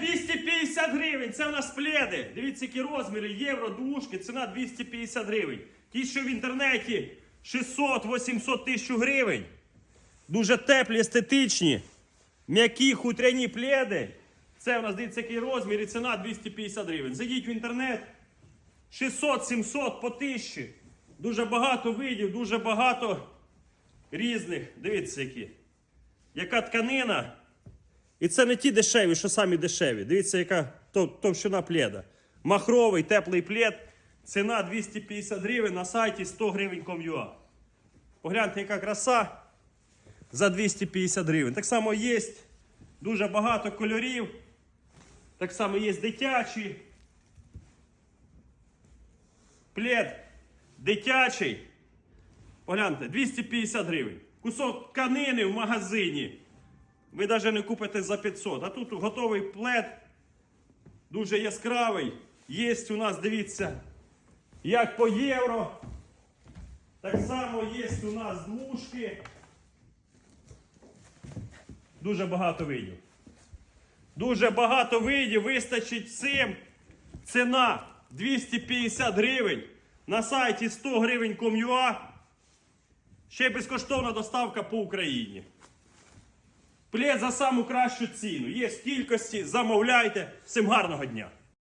250 гривень. Це у нас пледи. Дивіться, які розміри. Євро, двушки. Ціна 250 гривень. Ті, що в інтернеті 600-800 тисяч гривень. Дуже теплі, естетичні. М'які хутряні пледи. Це у нас дивіться, який розмір і ціна 250 гривень. Зайдіть в інтернет. 600-700 по 1000. Дуже багато видів, дуже багато різних. Дивіться, які. Яка тканина. І це не ті дешеві, що самі дешеві. Дивіться, яка товщина пледа. Махровий теплий плед. Ціна 250 гривень на сайті 100 гривень com.ua. Погляньте, яка краса за 250 гривень. Так само є дуже багато кольорів. Так само є дитячі. Плед дитячий. Погляньте, 250 гривень. Кусок тканини в магазині. Ви навіть не купите за 500. А тут готовий плед. Дуже яскравий. Є у нас, дивіться, як по євро. Так само є у нас двушки. Дуже багато видів. Дуже багато видів, вистачить всім. Ціна 250 гривень. На сайті 100 гривень com.ua. Ще й безкоштовна доставка по Україні. Плед за саму кращу ціну. Є в кількості, замовляйте. Всім гарного дня!